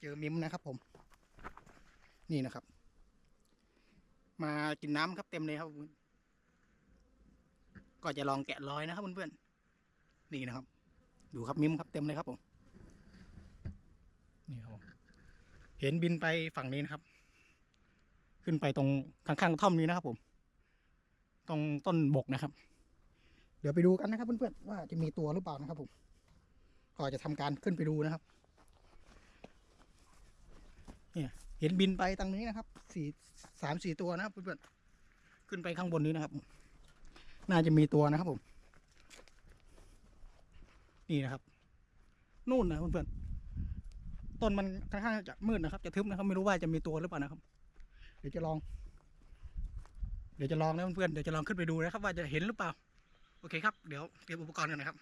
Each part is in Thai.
เจอมิมนะครับผม นี่นะครับ มากินน้ำครับเต็มเลยครับก็จะลองแกะรอยนะครับเพื่อนๆนี่นะครับ ดูครับมิมครับเต็มเลยครับผมนี่ครับผมเห็นบินไปฝั่งนี้นะครับ ขึ้นไปตรงข้างๆท่อมนี้นะครับผม ตรงต้นบกนะครับ เดี๋ยวไปดูกันนะครับเพื่อนๆว่าจะมีตัวหรือเปล่านะครับผม ก็จะทำการขึ้นไปดูนะครับ เนี่ยเห็นบินไปตรงนี้นะครับสี่สามสี่ตัวนะเพื่อนๆขึ้นไปข้างบนนี้นะครับ น่าจะมีตัวนะครับผม นี่นะครับ นู่นนะเพื่อนๆต้นมันค่อนข้างจะมืดนะครับ จะทึบนะครับไม่รู้ว่าจะมีตัวหรือเปล่านะครับ เดี๋ยวจะลอง เดี๋ยวจะลองนะเพื่อนๆเดี๋ยวจะลองขึ้นไปดูนะครับ ว่าจะเห็นหรือเปล่า โอเคครับเดี๋ยวเตรียมอุปกรณ์กันนะครับ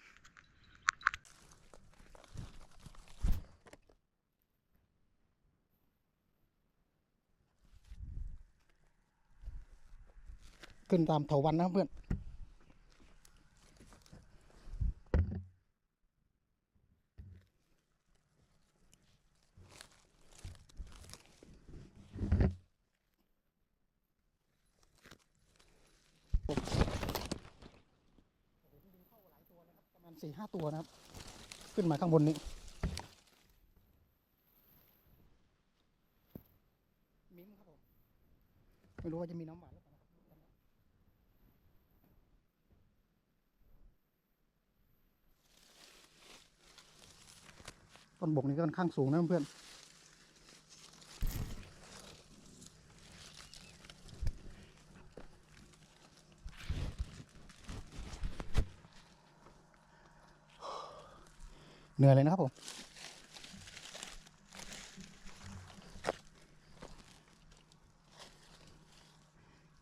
ขึ้นตามเถาวันนะเพื่อนประมาณสี่ห้าตัวนะครับ ขึ้นมาข้างบนนี้ มิ้มครับผม ไม่รู้ว่าจะมีน้ำหวานหรือเปล่านะครับ ต้นบกนี้ก็ค่อนข้างสูงนะเพื่อนเหนื่อยเลยนะครับผม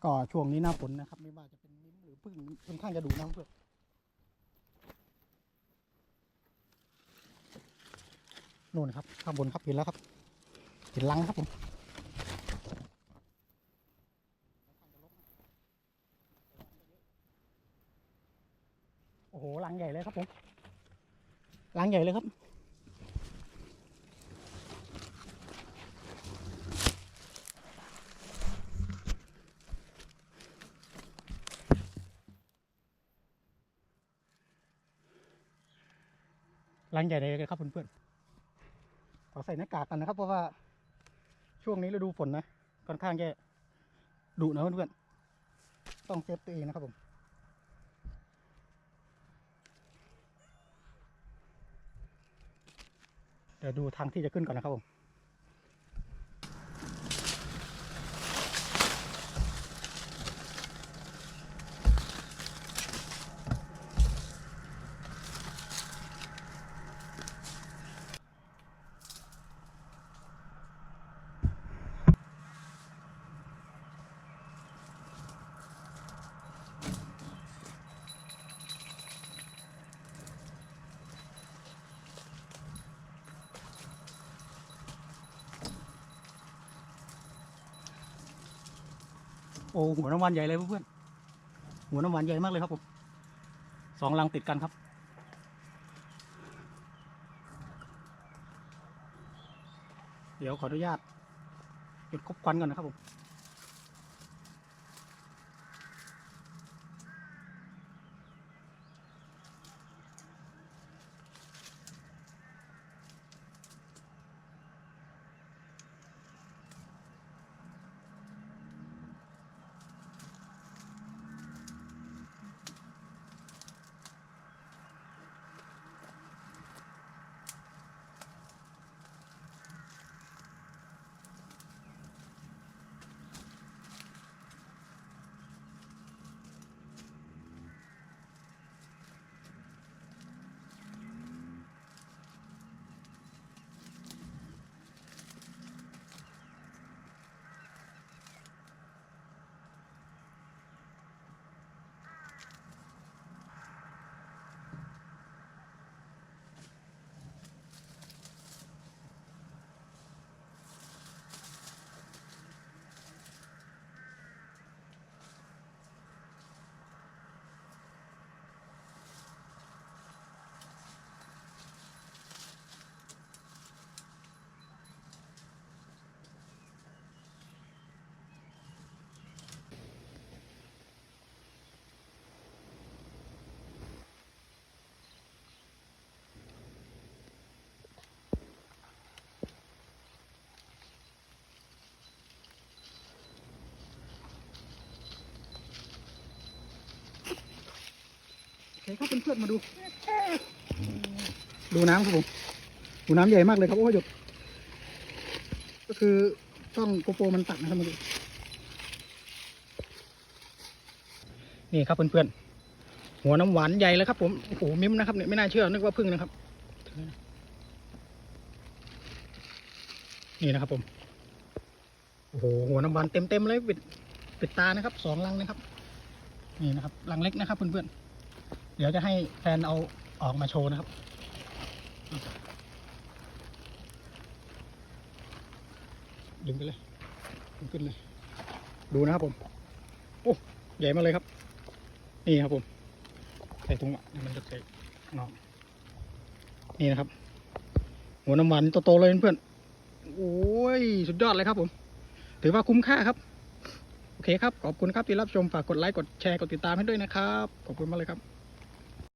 ก็ช่วงนี้หน้าฝนนะครับ ไม่ว่าจะเป็นมิ้มหรือพึ่งค่อนข้างจะดุนะเพื่อน นู่นครับข้างบนครับเห็นแล้วครับเห็นลังครับผมโอ้โหลังใหญ่เลยครับผมลังใหญ่เลยครับลังใหญ่เลยครับเพื่อนๆ อใส่หน้ากากกันนะครับ เพราะว่าช่วงนี้ฤดูฝนนะค่อนข้างจะดุนะเพื่อนๆต้องเซฟตัวเองนะครับผมเดี๋ยวดูทางที่จะขึ้นก่อนนะครับผม อ้หัวน้ำมันใหญ่เลยเพื่อนๆหัวน้ำมันใหญ่มากเลยครับผมสองลังติดกันครับ เดี๋ยวขออนุญาตจุดคบควันก่อนนะครับผม ครับเพื่อนๆมาดู ดูน้ำครับผมดูน้ำใหญ่มากเลยครับโอ้ยหยดก็คือต้องโกโปมันตัดนะครับมาดูนี่ครับเพื่อนๆหัวน้ำหวานใหญ่เลยครับ ผมโอ้โหมิ้มนะครับเนี่ยไม่น่าเชื่อนึกว่าพึ่งนะครับ นี่นะครับผมโอ้โหหัวน้ำหวานเต็มๆเลยปิดปิดตานะครับสองลังนะครับ นี่นะครับลังเล็กนะครับเพื่อนๆ เดี๋ยวจะให้แฟนเอาออกมาโชว์นะครับ ดึงไปเลยดึงขึ้นเลย ดูนะครับผม โอ้ ใหญ่มากเลยครับ นี่ครับผม ใส่ถุงอะนี่มันจะใส่นอกนี่นะครับ หัวน้ำมันโตๆเลยเพื่อนโอ้ย สุดยอดเลยครับผม ถือว่าคุ้มค่าครับโอเคครับ ขอบคุณครับที่รับชม ฝากกดไลค์ กดแชร์ กดติดตามให้ด้วยนะครับ ขอบคุณมากเลยครับ